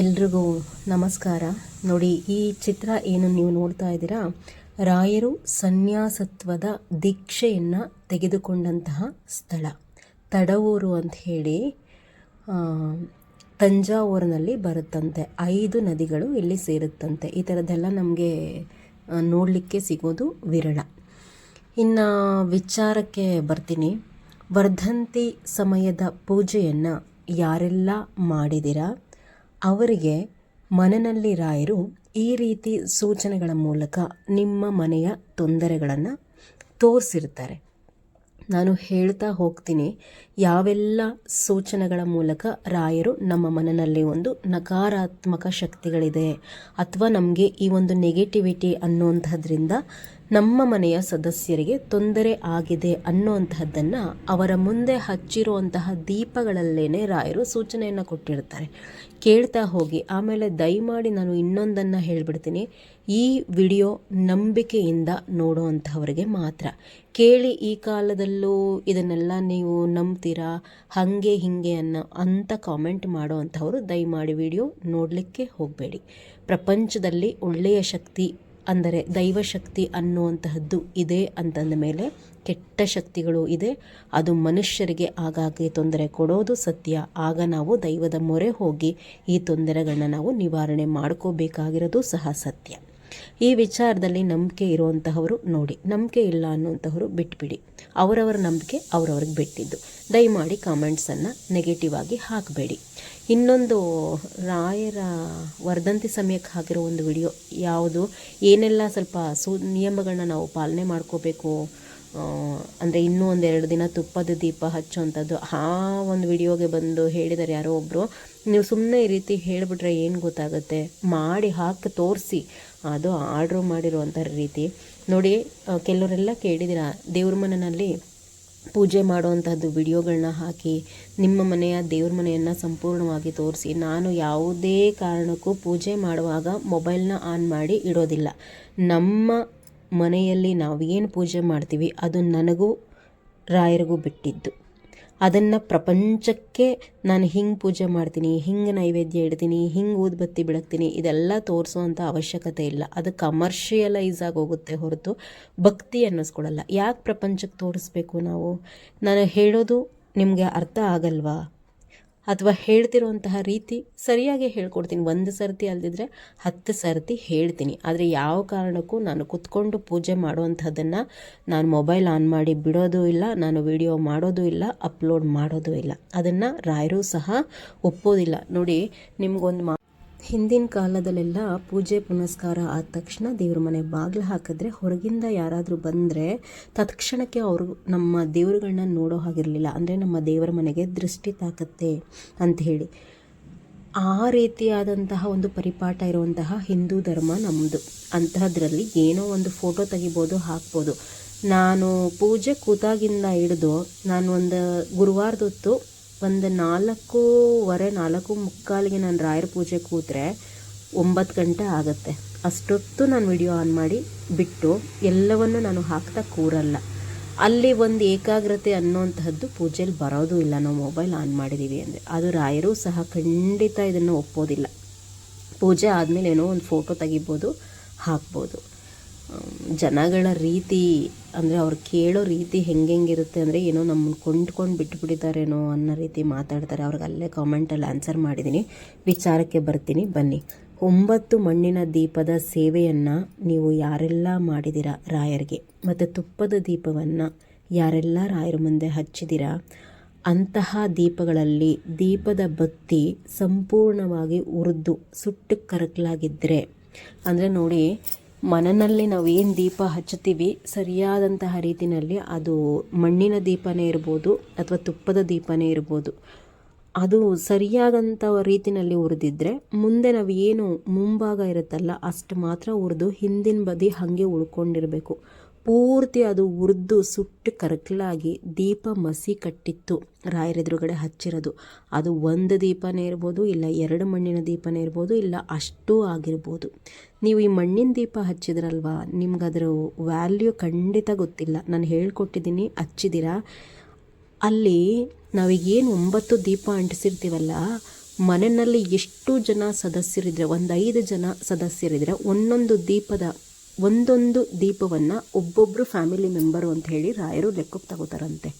ಎಲ್ರಿಗೂ ನಮಸ್ಕಾರ. ನೋಡಿ, ಈ ಚಿತ್ರ ಏನು ನೀವು ನೋಡ್ತಾ ಇದ್ದೀರಾ? ರಾಯರು ಸನ್ಯಾಸತ್ವದ ದೀಕ್ಷೆಯನ್ನು ತೆಗೆದುಕೊಂಡಂತಹ ಸ್ಥಳ. ತಡವೂರು ಅಂತ ಹೇಳಿ ತಂಜಾವೂರಿನಲ್ಲಿ ಬರುತ್ತಂತೆ. ಐದು ನದಿಗಳು ಇಲ್ಲಿ ಸೇರುತ್ತಂತೆ. ಈ ಥರದ್ದೆಲ್ಲ ನಮಗೆ ನೋಡಲಿಕ್ಕೆ ಸಿಗೋದು ವಿರಳ. ಇನ್ನು ವಿಚಾರಕ್ಕೆ ಬರ್ತೀನಿ. ವರ್ಧಂತಿ ಸಮಯದ ಪೂಜೆಯನ್ನು ಯಾರೆಲ್ಲ ಮಾಡಿದಿರಾ ಅವರಿಗೆ ಮನನಲ್ಲಿ ರಾಯರು ಈ ರೀತಿ ಸೂಚನೆಗಳ ಮೂಲಕ ನಿಮ್ಮ ಮನೆಯ ತೊಂದರೆಗಳನ್ನು ತೋರಿಸಿರ್ತಾರೆ. ನಾನು ಹೇಳ್ತಾ ಹೋಗ್ತೀನಿ, ಯಾವೆಲ್ಲ ಸೂಚನೆಗಳ ಮೂಲಕ ರಾಯರು ನಮ್ಮ ಮನನಲ್ಲಿ ಒಂದು ನಕಾರಾತ್ಮಕ ಶಕ್ತಿಗಳಿದೆ ಅಥವಾ ನಮಗೆ ಈ ಒಂದು ನೆಗೆಟಿವಿಟಿ ಅನ್ನುವಂಥದ್ರಿಂದ ನಮ್ಮ ಮನೆಯ ಸದಸ್ಯರಿಗೆ ತೊಂದರೆ ಆಗಿದೆ ಅನ್ನುವಂತಹದ್ದನ್ನು ಅವರ ಮುಂದೆ ಹಚ್ಚಿರುವಂತಹ ದೀಪಗಳಲ್ಲೇನೆ ರಾಯರು ಸೂಚನೆಯನ್ನು ಕೊಟ್ಟಿರ್ತಾರೆ. ಕೇಳ್ತಾ ಹೋಗಿ, ಆಮೇಲೆ ದಯಮಾಡಿ ನಾನು ಇನ್ನೊಂದನ್ನು ಹೇಳ್ಬಿಡ್ತೀನಿ. ಈ ವಿಡಿಯೋ ನಂಬಿಕೆಯಿಂದ ನೋಡುವಂಥವರಿಗೆ ಮಾತ್ರ. ಕೇಳಿ ಈ ಕಾಲದಲ್ಲೂ ಇದನ್ನೆಲ್ಲ ನೀವು ನಂಬ್ತೀರಾ, ಹಾಗೆ ಹೀಗೆ ಅನ್ನೋ ಅಂತ ಕಾಮೆಂಟ್ ಮಾಡುವಂಥವರು ದಯಮಾಡಿ ವಿಡಿಯೋ ನೋಡಲಿಕ್ಕೆ ಹೋಗಬೇಡಿ. ಪ್ರಪಂಚದಲ್ಲಿ ಒಳ್ಳೆಯ ಶಕ್ತಿ ಅಂದರೆ ದೈವಶಕ್ತಿ ಅನ್ನುವಂತಹದ್ದು ಇದೆ ಅಂತಂದ ಮೇಲೆ ಕೆಟ್ಟ ಶಕ್ತಿಗಳು ಇದೆ. ಅದು ಮನುಷ್ಯರಿಗೆ ಆಗಾಗ್ಗೆ ತೊಂದರೆ ಕೊಡೋದು ಸತ್ಯ. ಆಗ ನಾವು ದೈವದ ಮೊರೆ ಹೋಗಿ ಈ ತೊಂದರೆಗಳನ್ನ ನಾವು ನಿವಾರಣೆ ಮಾಡ್ಕೋಬೇಕಾಗಿರೋದು ಸಹ ಸತ್ಯ. ಈ ವಿಚಾರದಲ್ಲಿ ನಂಬಿಕೆ ಇರುವಂತಹವರು ನೋಡಿ, ನಂಬಿಕೆ ಇಲ್ಲ ಅನ್ನುವಂತಹವರು ಬಿಟ್ಬಿಡಿ. ಅವರವರ ನಂಬಿಕೆ ಅವರವ್ರಿಗೆ ಬಿಟ್ಟಿದ್ದು. ದಯಮಾಡಿ ಕಾಮೆಂಟ್ಸನ್ನು ನೆಗೆಟಿವ್ ಆಗಿ ಹಾಕಬೇಡಿ. ಇನ್ನೊಂದು, ರಾಯರ ವರ್ಧಂತಿ ಸಮಯಕ್ಕೆ ಹಾಕಿರೋ ಒಂದು ವಿಡಿಯೋ ಯಾವುದು? ಏನೆಲ್ಲ ಸ್ವಲ್ಪ ಸು, ನಿಯಮಗಳನ್ನ ನಾವು ಪಾಲನೆ ಮಾಡ್ಕೋಬೇಕು? ಅಂದರೆ ಇನ್ನೂ ಒಂದೆರಡು ದಿನ ತುಪ್ಪದ ದೀಪ ಹಚ್ಚುವಂಥದ್ದು ಆ ಒಂದು ವಿಡಿಯೋಗೆ ಬಂದು ಹೇಳಿದ್ದಾರೆ ಯಾರೋ ಒಬ್ಬರು ನೀವು ಸುಮ್ಮನೆ ಈ ರೀತಿ ಹೇಳಿಬಿಟ್ರೆ ಏನು ಗೊತ್ತಾಗುತ್ತೆ? ಮಾಡಿ ಹಾಕಿ ತೋರಿಸಿ. ಅದು ಆರ್ಡ್ರ್ ಮಾಡಿರುವಂಥ ರೀತಿ. ನೋಡಿ ಕೆಲವರೆಲ್ಲ ಕೇಳಿದಿರ ದೇವ್ರ ಮನೆಯಲ್ಲಿ ಪೂಜೆ ಮಾಡುವಂಥದ್ದು ವಿಡಿಯೋಗಳನ್ನ ಹಾಕಿ, ನಿಮ್ಮ ಮನೆಯ ದೇವ್ರ ಮನೆಯನ್ನು ಸಂಪೂರ್ಣವಾಗಿ ತೋರಿಸಿ. ನಾನು ಯಾವುದೇ ಕಾರಣಕ್ಕೂ ಪೂಜೆ ಮಾಡುವಾಗ ಮೊಬೈಲ್ನ ಆನ್ ಮಾಡಿ ಇಡೋದಿಲ್ಲ. ನಮ್ಮ ಮನೆಯಲ್ಲಿ ನಾವು ಏನು ಪೂಜೆ ಮಾಡ್ತೀವಿ, ಅದು ನನಗೂ, ರಾಯರಿಗೂ ಬಿಟ್ಟಿದ್ದು. ಅದನ್ನು ಪ್ರಪಂಚಕ್ಕೆ ನಾನು ಹಿಂಗೆ ಪೂಜೆ ಮಾಡ್ತೀನಿ, ಹಿಂಗೆ ನೈವೇದ್ಯ ಇಡ್ತೀನಿ, ಹಿಂಗೆ ಊದ್ಬತ್ತಿ ಬಿಡಕ್ತೀನಿ, ಇದೆಲ್ಲ ತೋರಿಸುವಂಥ ಅವಶ್ಯಕತೆ ಇಲ್ಲ. ಅದು ಕಮರ್ಷಿಯಲೈಸ್ ಹೋಗುತ್ತೆ ಹೊರತು ಭಕ್ತಿ ಅನ್ನಿಸ್ಕೊಳಲ್ಲ ಯಾಕೆ ಪ್ರಪಂಚಕ್ಕೆ ತೋರಿಸ್ಬೇಕು ನಾವು? ನಾನು ಹೇಳೋದು ನಿಮಗೆ ಅರ್ಥ ಆಗಲ್ವಾ? ಅಥವಾ ಹೇಳ್ತಿರುವಂತಹ ರೀತಿ ಸರಿಯಾಗಿ ಹೇಳ್ಕೊಡ್ತೀನಿ. ಒಂದು ಸರ್ತಿ ಅಲ್ದಿದ್ರೆ ಹತ್ತು ಸರ್ತಿ ಹೇಳ್ತೀನಿ. ಆದರೆ ಯಾವ ಕಾರಣಕ್ಕೂ ನಾನು ಕುತ್ಕೊಂಡು ಪೂಜೆ ಮಾಡುವಂಥದ್ದನ್ನು ನಾನು ಮೊಬೈಲ್ ಆನ್ ಮಾಡಿ ಬಿಡೋದು ಇಲ್ಲ, ನಾನು ವಿಡಿಯೋ ಮಾಡೋದು ಇಲ್ಲ, ಅಪ್ಲೋಡ್ ಮಾಡೋದು ಇಲ್ಲ. ಅದನ್ನು ರಾಯರು ಸಹ ಒಪ್ಪೋದಿಲ್ಲ. ನೋಡಿ, ನಿಮ್ಗೊಂದು ಮಾ ಹಿಂದಿನ ಕಾಲದಲ್ಲೆಲ್ಲ ಪೂಜೆ ಪುನಸ್ಕಾರ ಆದ ತಕ್ಷಣ ದೇವ್ರ ಮನೆ ಬಾಗಿಲು ಹಾಕಿದ್ರೆ ಹೊರಗಿಂದ ಯಾರಾದರೂ ಬಂದರೆ ತತ್ಕ್ಷಣಕ್ಕೆ ಅವರು ನಮ್ಮ ದೇವರುಗಳನ್ನ ನೋಡೋ ಹಾಗಿರಲಿಲ್ಲ. ಅಂದರೆ ನಮ್ಮ ದೇವರ ಮನೆಗೆ ದೃಷ್ಟಿ ತಾಕತ್ತೆ ಅಂತ ಹೇಳಿ. ಆ ರೀತಿಯಾದಂತಹ ಒಂದು ಪರಿಪಾಠ ಇರುವಂತಹ ಹಿಂದೂ ಧರ್ಮ ನಮ್ಮದು ಅಂತಹದ್ರಲ್ಲಿ ಏನೋ ಒಂದು ಫೋಟೋ ತೆಗಿಬೋದು, ಹಾಕ್ಬೋದು. ನಾನು ಪೂಜೆ ಕೂತಾಗಿಂದ ಹಿಡಿದು ನಾನು ಒಂದು ಗುರುವಾರದೊತ್ತು ಒಂದು ನಾಲ್ಕೂವರೆ, ನಾಲ್ಕು ಮುಕ್ಕಾಲಿಗೆ ನಾನು ರಾಯರ ಪೂಜೆ ಕೂತ್ರೆ ಒಂಬತ್ತು ಗಂಟೆ ಆಗುತ್ತೆ. ಅಷ್ಟೊತ್ತು ನಾನು ವಿಡಿಯೋ ಆನ್ ಮಾಡಿ ಬಿಟ್ಟು ಎಲ್ಲವನ್ನು ನಾನು ಹಾಕ್ತಾ ಕೂರಲ್ಲ. ಅಲ್ಲಿ ಒಂದು ಏಕಾಗ್ರತೆ ಅನ್ನೋಂತಹದ್ದು ಪೂಜೆಯಲ್ಲಿ ಬರೋದು ಇಲ್ಲ. ನಾವು ಮೊಬೈಲ್ ಆನ್ ಮಾಡಿದ್ದೀವಿ ಅಂದರೆ. ಅದು ರಾಯರು ಸಹ ಖಂಡಿತ ಇದನ್ನು ಒಪ್ಪೋದಿಲ್ಲ. ಪೂಜೆ ಆದಮೇಲೆ ಏನೋ ಒಂದು ಫೋಟೋ ತೆಗಿಬೋದು, ಹಾಕ್ಬೋದು. ಜನಗಳ ರೀತಿ, ಅಂದರೆ ಅವ್ರು ಕೇಳೋ ರೀತಿ ಹೆಂಗೆ ಹೆಂಗಿರುತ್ತೆ ಅಂದರೆ ಏನೋ ನಮ್ಮನ್ನು ಕೊಂಡ್ಕೊಂಡು ಬಿಟ್ಬಿಟ್ಟಿದ್ದಾರೇನೋ ಅನ್ನೋ ರೀತಿ ಮಾತಾಡ್ತಾರೆ. ಅವ್ರಿಗೆ ಅಲ್ಲೇ ಕಾಮೆಂಟಲ್ಲಿ ಆನ್ಸರ್ ಮಾಡಿದ್ದೀನಿ ವಿಚಾರಕ್ಕೆ ಬರ್ತೀನಿ. ಬನ್ನಿ. ಒಂಬತ್ತು ಮಣ್ಣಿನ ದೀಪದ ಸೇವೆಯನ್ನು ನೀವು ಯಾರೆಲ್ಲ ಮಾಡಿದ್ದೀರಾ ರಾಯರಿಗೆ? ಮತ್ತು ತುಪ್ಪದ ದೀಪವನ್ನು ಯಾರೆಲ್ಲ ರಾಯರ ಮುಂದೆ ಹಚ್ಚಿದ್ದೀರಾ ಅಂತಹ ದೀಪಗಳಲ್ಲಿ ದೀಪದ ಬತ್ತಿ ಸಂಪೂರ್ಣವಾಗಿ ಉರಿದು, ಸುಟ್ಟು ಕರಕಲಾಗಿದ್ದರೆ ಅಂದರೆ ನೋಡಿ ಮನೆಯಲ್ಲಿ ನಾವು ಏನು ದೀಪ ಹಚ್ಚುತ್ತೀವಿ, ಸರಿಯಾದಂತಹ ರೀತಿಯಲ್ಲಿ ಅದು ಮಣ್ಣಿನ ದೀಪನೇ ಇರ್ಬೋದು ಅಥವಾ ತುಪ್ಪದ ದೀಪನೇ ಇರ್ಬೋದು. ಅದು ಸರಿಯಾದಂಥ ರೀತಿಯಲ್ಲಿ ಉರಿದಿದ್ರೆ ಮುಂದೆ ನಾವು ಏನು ಮುಂಭಾಗ ಇರುತ್ತಲ್ಲ ಅಷ್ಟು ಮಾತ್ರ ಉರಿದು ಹಿಂದಿನ ಬದಿ ಹಾಗೆ ಉಳ್ಕೊಂಡಿರಬೇಕು. ಪೂರ್ತಿ ಅದು ಉರಿದು ಸುಟ್ಟು ಕರಕಲಾಗಿ ದೀಪ ಮಸಿ ಕಟ್ಟಿತ್ತು. ರಾಯರ ಎದುರುಗಡೆ ಹಚ್ಚಿರೋದು. ಅದು ಒಂದು ದೀಪನೇ ಇರ್ಬೋದು, ಇಲ್ಲ ಎರಡು ಮಣ್ಣಿನ ದೀಪನೇ ಇರ್ಬೋದು, ಇಲ್ಲ ಅಷ್ಟೂ ಆಗಿರ್ಬೋದು. ನೀವು ಈ ಮಣ್ಣಿನ ದೀಪ ಹಚ್ಚಿದ್ರಲ್ವಾ? ಅದರ ವ್ಯಾಲ್ಯೂ ಖಂಡಿತ ಗೊತ್ತಿಲ್ಲ. ನಾನು ಹೇಳ್ಕೊಟ್ಟಿದ್ದೀನಿ, ಹಚ್ಚಿದ್ದೀರಾ? ಅಲ್ಲಿ ನಾವೀಗೇನು ಒಂಬತ್ತು ದೀಪ ಅಂಟಿಸಿರ್ತೀವಲ್ಲ, ಮನೆಯಲ್ಲಿ ಎಷ್ಟು ಜನ ಸದಸ್ಯರಿದ್ರೆ ಒಂದು ಐದು ಜನ ಸದಸ್ಯರಿದ್ರೆ, ಒಂದೊಂದು ದೀಪದ ಒಂದೊಂದು ದೀಪವನ್ನು ಒಬ್ಬೊಬ್ಬರು ಫ್ಯಾಮಿಲಿ ಮೆಂಬರು ಅಂತ ಹೇಳಿ ರಾಯರು ಲೆಕ್ಕಕ್ಕೆ ತಗೋತಾರಂತೆ.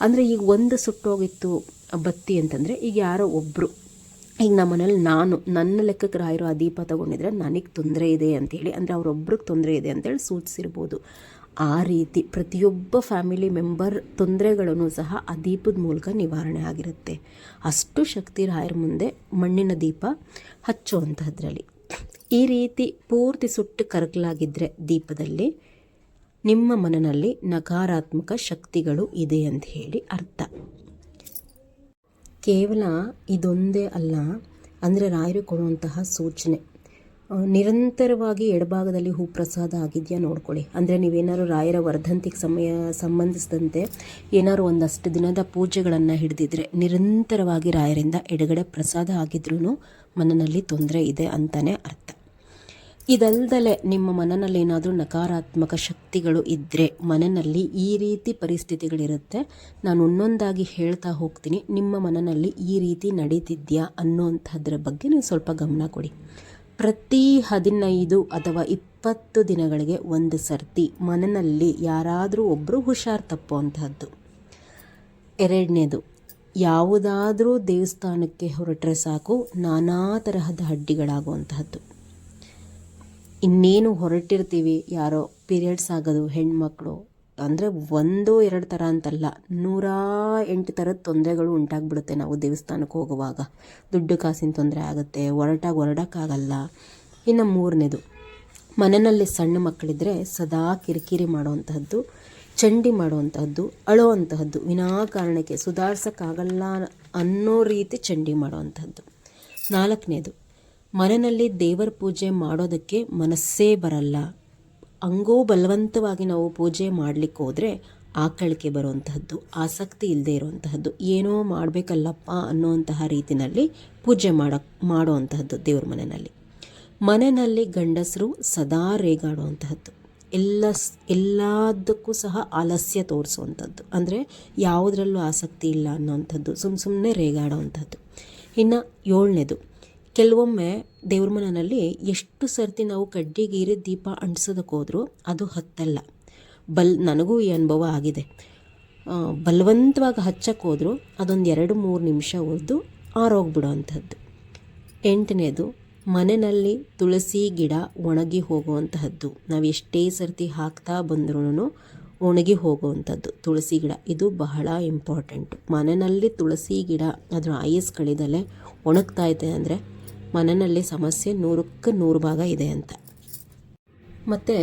ಅಂದರೆ ಈಗ ಒಂದು ಸುಟ್ಟೋಗಿತ್ತು ಬತ್ತಿ ಅಂತಂದರೆ ಈಗ ಯಾರೋ ಒಬ್ಬರು ಈಗ ನಮ್ಮ ಮನೇಲಿ ನಾನು, ನನ್ನ ಲೆಕ್ಕಕ್ಕೆ ರಾಯರು ಆ ದೀಪ ತಗೊಂಡಿದ್ರೆ ನನಗೆ ತೊಂದರೆ ಇದೆ ಅಂತೇಳಿ ಅಂದರೆ ಅವರೊಬ್ರಿಗೆ ತೊಂದರೆ ಇದೆ ಅಂತೇಳಿ ಸೂಚಿಸಿರ್ಬೋದು. ಆ ರೀತಿ ಪ್ರತಿಯೊಬ್ಬ ಫ್ಯಾಮಿಲಿ ಮೆಂಬರ್ ತೊಂದರೆಗಳನ್ನು ಸಹ ಆ ದೀಪದ ಮೂಲಕ ನಿವಾರಣೆ ಆಗಿರುತ್ತೆ. ಅಷ್ಟು ಶಕ್ತಿ ರಾಯರ ಮುಂದೆ ಮಣ್ಣಿನ ದೀಪ ಹಚ್ಚುವಂಥದ್ರಲ್ಲಿ ಈ ರೀತಿ ಪೂರ್ತಿ ಸುಟ್ಟು ಕರಗಲಾಗಿದ್ದರೆ ದೀಪದಲ್ಲಿ ನಿಮ್ಮ ಮನನಲ್ಲಿ ನಕಾರಾತ್ಮಕ ಶಕ್ತಿಗಳು ಇದೆ ಅಂತ ಹೇಳಿ ಅರ್ಥ. ಕೇವಲ ಇದೊಂದೇ ಅಲ್ಲ, ಅಂದರೆ ರಾಯರು ಕೊಡುವಂತಹ ಸೂಚನೆ. ನಿರಂತರವಾಗಿ ಎಡಭಾಗದಲ್ಲಿ ಹೂ ಪ್ರಸಾದ ಆಗಿದೆಯಾ ನೋಡ್ಕೊಳ್ಳಿ. ಅಂದರೆ ನೀವೇನಾದ್ರು ರಾಯರ ವರ್ಧಂತಿಗೆ ಸಮಯ ಸಂಬಂಧಿಸಿದಂತೆ ಏನಾದರೂ ಒಂದಷ್ಟು ದಿನದ ಪೂಜೆಗಳನ್ನು ಹಿಡಿದಿದ್ರೆ ನಿರಂತರವಾಗಿ ರಾಯರಿಂದ ಎಡಗಡೆ ಪ್ರಸಾದ ಆಗಿದ್ರೂ ಮನನಲ್ಲಿ ತೊಂದರೆ ಇದೆ ಅಂತಲೇ ಅರ್ಥ. ಇದಲ್ದಲೆ ನಿಮ್ಮ ಮನನಲ್ಲಿ ಏನಾದರೂ ನಕಾರಾತ್ಮಕ ಶಕ್ತಿಗಳು ಇದ್ದರೆ ಮನನಲ್ಲಿ ಈ ರೀತಿ ಪರಿಸ್ಥಿತಿಗಳಿರುತ್ತೆ. ನಾನು ಒಂದೊಂದಾಗಿ ಹೇಳ್ತಾ ಹೋಗ್ತೀನಿ. ನಿಮ್ಮ ಮನನಲ್ಲಿ ಈ ರೀತಿ ನಡೀತಿದ್ಯಾ ಅನ್ನೋಂಥದ್ರ ಬಗ್ಗೆ ನೀವು ಸ್ವಲ್ಪ ಗಮನ ಕೊಡಿ. ಪ್ರತಿ ಹದಿನೈದು ಅಥವಾ ಇಪ್ಪತ್ತು ದಿನಗಳಿಗೆ ಒಂದು ಸರ್ತಿ ಮನನಲ್ಲಿ ಯಾರಾದರೂ ಒಬ್ಬರು ಹುಷಾರು ತಪ್ಪುವಂತಹದ್ದು. ಎರಡನೇದು, ಯಾವುದಾದ್ರೂ ದೇವಸ್ಥಾನಕ್ಕೆ ಹೊರಟ್ರೆ ಸಾಕು ನಾನಾ ತರಹದ ಅಡ್ಡಿಗಳಾಗುವಂತಹದ್ದು ಇನ್ನೇನು ಹೊರಟಿರ್ತೀವಿ ಯಾರೋ ಪೀರಿಯಡ್ಸ್ ಆಗೋದು, ಹೆಣ್ಮಕ್ಳು. ಅಂದರೆ ಒಂದು ಎರಡು ಥರ ಅಂತಲ್ಲ, ನೂರ ಎಂಟು ಥರದ ತೊಂದರೆಗಳು ಉಂಟಾಗ್ಬಿಡುತ್ತೆ ನಾವು ದೇವಸ್ಥಾನಕ್ಕೆ ಹೋಗುವಾಗ. ದುಡ್ಡು ಕಾಸಿನ ತೊಂದರೆ ಆಗುತ್ತೆ ಹೊರಟಾಗಿ ಹೊರಡೋಕ್ಕಾಗಲ್ಲ ಇನ್ನು ಮೂರನೇದು, ಮನೆಯಲ್ಲಿ ಸಣ್ಣ ಮಕ್ಕಳಿದ್ರೆ ಸದಾ ಕಿರಿಕಿರಿ ಮಾಡುವಂತಹದ್ದು, ಚಂಡಿ ಮಾಡುವಂತಹದ್ದು, ಅಳೋವಂತಹದ್ದು, ವಿನಾಕಾರಣಕ್ಕೆ ಸುಧಾರಿಸೋಕ್ಕಾಗಲ್ಲ ಅನ್ನೋ ರೀತಿ ಚಂಡಿ ಮಾಡುವಂಥದ್ದು ನಾಲ್ಕನೇದು ಮನೆಯಲ್ಲಿ ದೇವರ ಪೂಜೆ ಮಾಡೋದಕ್ಕೆ ಮನಸ್ಸೇ ಬರಲ್ಲ. ಹಂಗೋ ಬಲವಂತವಾಗಿ ನಾವು ಪೂಜೆ ಮಾಡಲಿಕ್ಕೆ ಹೋದರೆ ಆಕಳಿಕೆ ಬರುವಂತಹದ್ದು, ಆಸಕ್ತಿ ಇಲ್ಲದೆ ಇರುವಂತಹದ್ದು, ಏನೋ ಮಾಡಬೇಕಲ್ಲಪ್ಪ ಅನ್ನುವಂತಹ ರೀತಿಯಲ್ಲಿ ಪೂಜೆ ಮಾಡೋ, ಮಾಡುವಂತಹದ್ದು ದೇವ್ರ ಮನೆಯಲ್ಲಿ. ಮನೆಯಲ್ಲಿ ಗಂಡಸರು ಸದಾ ರೇಗಾಡುವಂತಹದ್ದು. ಎಲ್ಲ ಎಲ್ಲದಕ್ಕೂ ಸಹ ಆಲಸ್ಯ ತೋರಿಸುವಂಥದ್ದು ಅಂದರೆ ಯಾವುದರಲ್ಲೂ ಆಸಕ್ತಿ ಇಲ್ಲ ಅನ್ನೋವಂಥದ್ದು ಸುಮ್ಮ ಸುಮ್ಮನೆ ರೇಗಾಡೋವಂಥದ್ದು ಇನ್ನು ಏಳನೇದು ಕೆಲವೊಮ್ಮೆ ದೇವ್ರ ಮನೆಯಲ್ಲಿ ಎಷ್ಟು ಸರ್ತಿ ನಾವು ಕಡ್ಡಿಗೀರಿ ದೀಪ ಅಂಟಿಸೋದಕ್ಕೆ ಹೋದರೂ ಅದು ಹತ್ತಲ್ಲ. ಬಲ್ ನನಗೂ ಈ ಅನುಭವ ಆಗಿದೆ. ಬಲವಂತವಾಗಿ ಹಚ್ಚಕ್ಕೆ ಹೋದರೂ ಅದೊಂದು ಎರಡು ಮೂರು ನಿಮಿಷ ಉರಿದು ಆರೋಗ್ಬಿಡೋ ಅಂಥದ್ದು ಎಂಟನೇದು, ಮನೆಯಲ್ಲಿ ತುಳಸಿ ಗಿಡ ಒಣಗಿ ಹೋಗುವಂತಹದ್ದು. ನಾವು ಎಷ್ಟೇ ಸರ್ತಿ ಹಾಕ್ತಾ ಬಂದ್ರೂ ಒಣಗಿ ಹೋಗುವಂಥದ್ದು ತುಳಸಿ ಗಿಡ. ಇದು ಬಹಳ ಇಂಪಾರ್ಟೆಂಟು. ಮನೆಯಲ್ಲಿ ತುಳಸಿ ಗಿಡ ಅದರ ಆಯಸ್ ಕಳಿದಲೆ ಒಣಗ್ತಾ ಇದೆ ಅಂದರೆ ಮನೆಯಲ್ಲಿ ಸಮಸ್ಯೆ ನೂರಕ್ಕೆ ನೂರು ಭಾಗ ಇದೆ ಅಂತ. ಮತ್ತು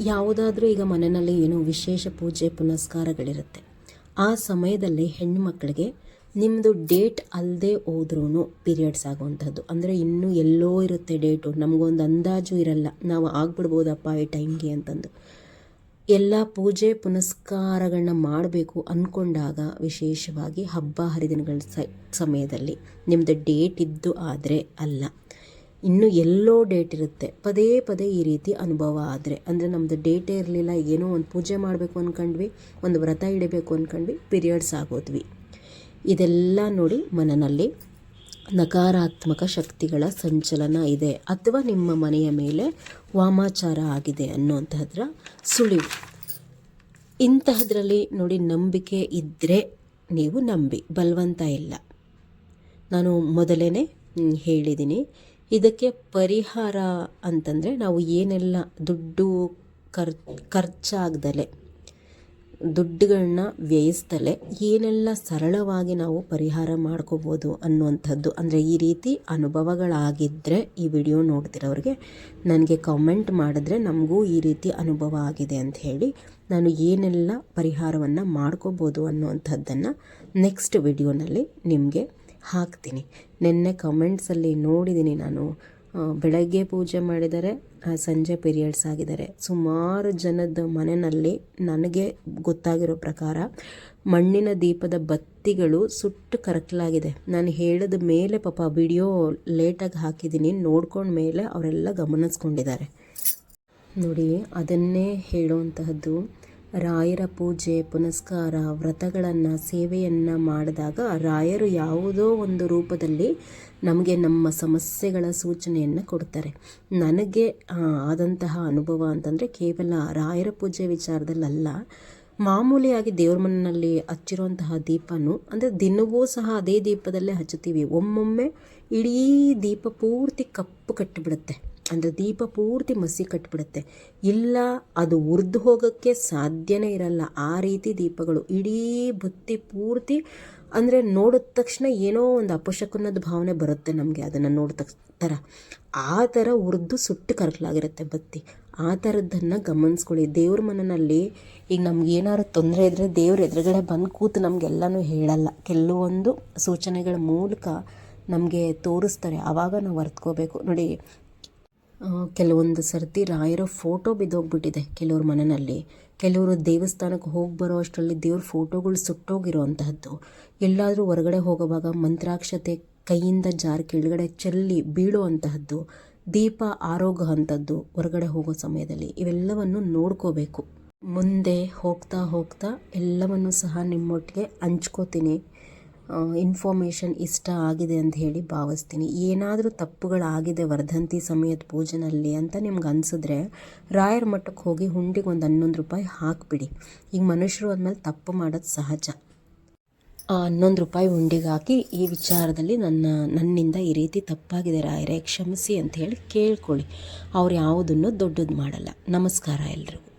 ಯಾವುದಾದ್ರೂ ಈಗ ಮನೆಯಲ್ಲಿ ಏನೋ ವಿಶೇಷ ಪೂಜೆ ಪುನಸ್ಕಾರಗಳಿರುತ್ತೆ. ಆ ಸಮಯದಲ್ಲಿ ಹೆಣ್ಣು ಮಕ್ಕಳಿಗೆ ನಿಮ್ಮದು ಡೇಟ್ ಅಲ್ಲದೆ ಹೋದ್ರೂ ಪೀರಿಯಡ್ಸ್ ಆಗುವಂಥದ್ದು. ಅಂದರೆ ಇನ್ನೂ ಎಲ್ಲೋ ಇರುತ್ತೆ ಡೇಟು. ನಮಗೊಂದು ಅಂದಾಜು ಇರಲ್ಲ. ನಾವು ಆಗ್ಬಿಡ್ಬೋದಪ್ಪ ಈ ಟೈಮ್ಗೆ ಅಂತಂದು. ಎಲ್ಲ ಪೂಜೆ ಪುನಸ್ಕಾರಗಳನ್ನ ಮಾಡಬೇಕು ಅಂದ್ಕೊಂಡಾಗ ವಿಶೇಷವಾಗಿ ಹಬ್ಬ ಹರಿದಿನಗಳ ಸಮಯದಲ್ಲಿ. ನಿಮ್ಮದು ಡೇಟ್ ಇದ್ದು ಆದರೆ ಅಲ್ಲ. ಇನ್ನೂ ಎಲ್ಲೋ ಡೇಟ್ ಇರುತ್ತೆ. ಪದೇ ಪದೇ ಈ ರೀತಿ ಅನುಭವ ಆದರೆ. ಅಂದರೆ ನಮ್ಮದು ಡೇಟೇ ಇರಲಿಲ್ಲ, ಏನೋ ಒಂದು ಪೂಜೆ ಮಾಡಬೇಕು ಅಂದ್ಕೊಂಡ್ವಿ ಒಂದು ವ್ರತ ಇಡಬೇಕು ಅಂದ್ಕೊಂಡ್ವಿ ಪೀರಿಯಡ್ಸ್ ಆಗೋದ್ವಿ. ಇದೆಲ್ಲ ನೋಡಿ ಮನನಲ್ಲಿ ನಕಾರಾತ್ಮಕ ಶಕ್ತಿಗಳ ಸಂಚಲನ ಇದೆ ಅಥವಾ ನಿಮ್ಮ ಮನೆಯ ಮೇಲೆ ವಾಮಾಚಾರ ಆಗಿದೆ ಅನ್ನೋಂತಹದ್ರ ಸುಳಿವು. ಇಂತಹದ್ರಲ್ಲಿ ನೋಡಿ ನಂಬಿಕೆ ಇದ್ದರೆ ನೀವು ನಂಬಿ, ಬಲವಂತ ಇಲ್ಲ. ನಾನು ಮೊದಲೇ ಹೇಳಿದ್ದೀನಿ ಇದಕ್ಕೆ ಪರಿಹಾರ ಅಂತಂದರೆ ನಾವು ಏನೆಲ್ಲ ದುಡ್ಡು ಖರ್ ಖರ್ಚಾಗ್ದಲೆ ದುಡ್ಡುಗಳನ್ನ ವ್ಯಯಿಸ್ದಲೆ ಏನೆಲ್ಲ ಸರಳವಾಗಿ ನಾವು ಪರಿಹಾರ ಮಾಡ್ಕೋಬೋದು ಅನ್ನುವಂಥದ್ದು. ಅಂದರೆ ಈ ರೀತಿ ಅನುಭವಗಳಾಗಿದ್ದರೆ ಈ ವಿಡಿಯೋ ನೋಡ್ತಿರೋರಿಗೆ ನನಗೆ ಕಾಮೆಂಟ್ ಮಾಡಿದ್ರೆ ನಮಗೂ ಈ ರೀತಿ ಅನುಭವ ಆಗಿದೆ ಅಂತ ಹೇಳಿ ನಾನು ಏನೆಲ್ಲ ಪರಿಹಾರವನ್ನು ಮಾಡ್ಕೋಬೋದು ಅನ್ನುವಂಥದ್ದನ್ನು ನೆಕ್ಸ್ಟ್ ವಿಡಿಯೋನಲ್ಲಿ ನಿಮಗೆ ಹಾಕ್ತೀನಿ. ನಿನ್ನೆ ಕಮೆಂಟ್ಸಲ್ಲಿ ನೋಡಿದ್ದೀನಿ ನಾನು. ಬೆಳಗ್ಗೆ ಪೂಜೆ ಮಾಡಿದರೆ ಸಂಜೆ ಪೀರಿಯಡ್ಸ್ ಆಗಿದ್ದಾರೆ. ಸುಮಾರು ಜನದ ಮನೆಯಲ್ಲಿ ನನಗೆ ಗೊತ್ತಾಗಿರೋ ಪ್ರಕಾರ ಮಣ್ಣಿನ ದೀಪದ ಬತ್ತಿಗಳು ಸುಟ್ಟು ಕರಕಲಾಗಿದೆ. ನಾನು ಹೇಳಿದ ಮೇಲೆ ಪಾಪ ವಿಡಿಯೋ ಲೇಟಾಗಿ ಹಾಕಿದ್ದೀನಿ. ನೋಡ್ಕೊಂಡ ಮೇಲೆ ಅವರೆಲ್ಲ ಗಮನಿಸ್ಕೊಂಡಿದ್ದಾರೆ. ನೋಡಿ, ಅದನ್ನೇ ಹೇಳುವಂತಹದ್ದು ರಾಯರ ಪೂಜೆ, ಪುನಸ್ಕಾರ, ವ್ರತಗಳನ್ನು, ಸೇವೆಯನ್ನು ಮಾಡಿದಾಗ ರಾಯರು ಯಾವುದೋ ಒಂದು ರೂಪದಲ್ಲಿ ನಮಗೆ ನಮ್ಮ ಸಮಸ್ಯೆಗಳ ಸೂಚನೆಯನ್ನು ಕೊಡ್ತಾರೆ. ನನಗೆ ಆದಂತಹ ಅನುಭವ ಅಂತಂದರೆ ಕೇವಲ ರಾಯರ ಪೂಜೆ ವಿಚಾರದಲ್ಲಲ್ಲ. ಮಾಮೂಲಿಯಾಗಿ ದೇವ್ರ ಮನೆಯಲ್ಲಿ ಹಚ್ಚಿರುವಂತಹ ದೀಪನು, ಅಂದರೆ ದಿನವೂ ಸಹ ಅದೇ ದೀಪದಲ್ಲೇ ಹಚ್ಚುತ್ತೀವಿ. ಒಮ್ಮೊಮ್ಮೆ ಇಡೀ ದೀಪ ಪೂರ್ತಿ ಕಪ್ಪು ಕಟ್ಟಿಬಿಡುತ್ತೆ. ಅಂದರೆ ದೀಪ ಪೂರ್ತಿ ಮಸಿ ಕಟ್ಟಿಬಿಡುತ್ತೆ ಇಲ್ಲ, ಅದು ಉರಿದು ಹೋಗೋಕ್ಕೆ ಸಾಧ್ಯನೇ ಇರಲ್ಲ. ಆ ರೀತಿ ದೀಪಗಳು ಇಡೀ ಬತ್ತಿ ಪೂರ್ತಿ ಅಂದರೆ ನೋಡಿದ ತಕ್ಷಣ ಏನೋ ಒಂದು ಅಪಶಕುನದ ಭಾವನೆ ಬರುತ್ತೆ ನಮಗೆ ಅದನ್ನು ನೋಡಿದ ಥರ ಆ ಥರ ಉರಿದು ಸುಟ್ಟು ಕರಕಲಾಗಿರುತ್ತೆ ಬತ್ತಿ. ಆ ಥರದ್ದನ್ನು ಗಮನಿಸ್ಕೊಳ್ಳಿ. ದೇವ್ರ ಮನನಲ್ಲಿ ಈಗ ನಮ್ಗೆ ಏನಾದ್ರು ತೊಂದರೆ ಇದ್ದರೆ ದೇವ್ರ ಎದುರುಗಡೆ ಬಂದು ಕೂತು ನಮಗೆಲ್ಲನೂ ಹೇಳಲ್ಲ. ಕೆಲವೊಂದು ಸೂಚನೆಗಳ ಮೂಲಕ ನಮಗೆ ತೋರಿಸ್ತಾರೆ. ಆವಾಗ ನಾವು ಅರ್ತ್ಕೋಬೇಕು. ನೋಡಿ ಕೆಲವೊಂದು ಸರ್ತಿ ರಾಯರ ಫೋಟೋ ಬಿದ್ದೋಗ್ಬಿಟ್ಟಿದೆ ಕೆಲವ್ರ ಮನೆಯಲ್ಲಿ ಕೆಲವರು ದೇವಸ್ಥಾನಕ್ಕೆ ಹೋಗಿ ಬರೋ ಅಷ್ಟರಲ್ಲಿ ದೇವ್ರ ಫೋಟೋಗಳು ಸುಟ್ಟೋಗಿರೋ ಅಂತಹದ್ದು. ಎಲ್ಲಾದರೂ ಹೊರಗಡೆ ಹೋಗುವಾಗ ಮಂತ್ರಾಕ್ಷತೆ ಕೈಯಿಂದ ಜಾರ್ ಕೆಳಗಡೆ ಚೆಲ್ಲಿ ಬೀಳೋ ಅಂತಹದ್ದು, ದೀಪ ಆರೋಗ್ಯ ಅಂಥದ್ದು ಹೊರಗಡೆ ಹೋಗೋ ಸಮಯದಲ್ಲಿ. ಇವೆಲ್ಲವನ್ನು ನೋಡ್ಕೋಬೇಕು. ಮುಂದೆ ಹೋಗ್ತಾ ಹೋಗ್ತಾ ಎಲ್ಲವನ್ನು ಸಹ ನಿಮ್ಮೊಟ್ಟಿಗೆ ಹಂಚ್ಕೋತೀನಿ. ಇನ್ಫಾರ್ಮೇಷನ್ ಇಷ್ಟ ಆಗಿದೆ ಅಂತ ಹೇಳಿ ಭಾವಿಸ್ತೀನಿ. ಏನಾದರೂ ತಪ್ಪುಗಳಾಗಿದೆ ವರ್ಧಂತಿ ಸಮಯದ ಪೂಜೆನಲ್ಲಿ ಅಂತ ನಿಮ್ಗೆ ಅನಿಸಿದ್ರೆ ರಾಯರ ಮಠಕ್ಕೆ ಹೋಗಿ ಹುಂಡಿಗೆ ಒಂದು ಹನ್ನೊಂದು ರೂಪಾಯಿ ಹಾಕಿಬಿಡಿ. ಈಗ ಮನುಷ್ಯರು ಅದ್ಮೇಲೆ ತಪ್ಪು ಮಾಡೋದು ಸಹಜ. ಆ ಹನ್ನೊಂದು ರೂಪಾಯಿ ಉಂಡಿಗೆ ಹಾಕಿ ಈ ವಿಚಾರದಲ್ಲಿ ನನ್ನ, ನನ್ನಿಂದ ಈ ರೀತಿ ತಪ್ಪಾಗಿದೆ ರಾಯರೇ, ಕ್ಷಮಿಸಿ ಅಂತ ಹೇಳಿ ಕೇಳ್ಕೊಳ್ಳಿ. ಅವ್ರು ಯಾವುದನ್ನು ದೊಡ್ಡದು ಮಾಡಲ್ಲ. ನಮಸ್ಕಾರ ಎಲ್ರಿಗೂ.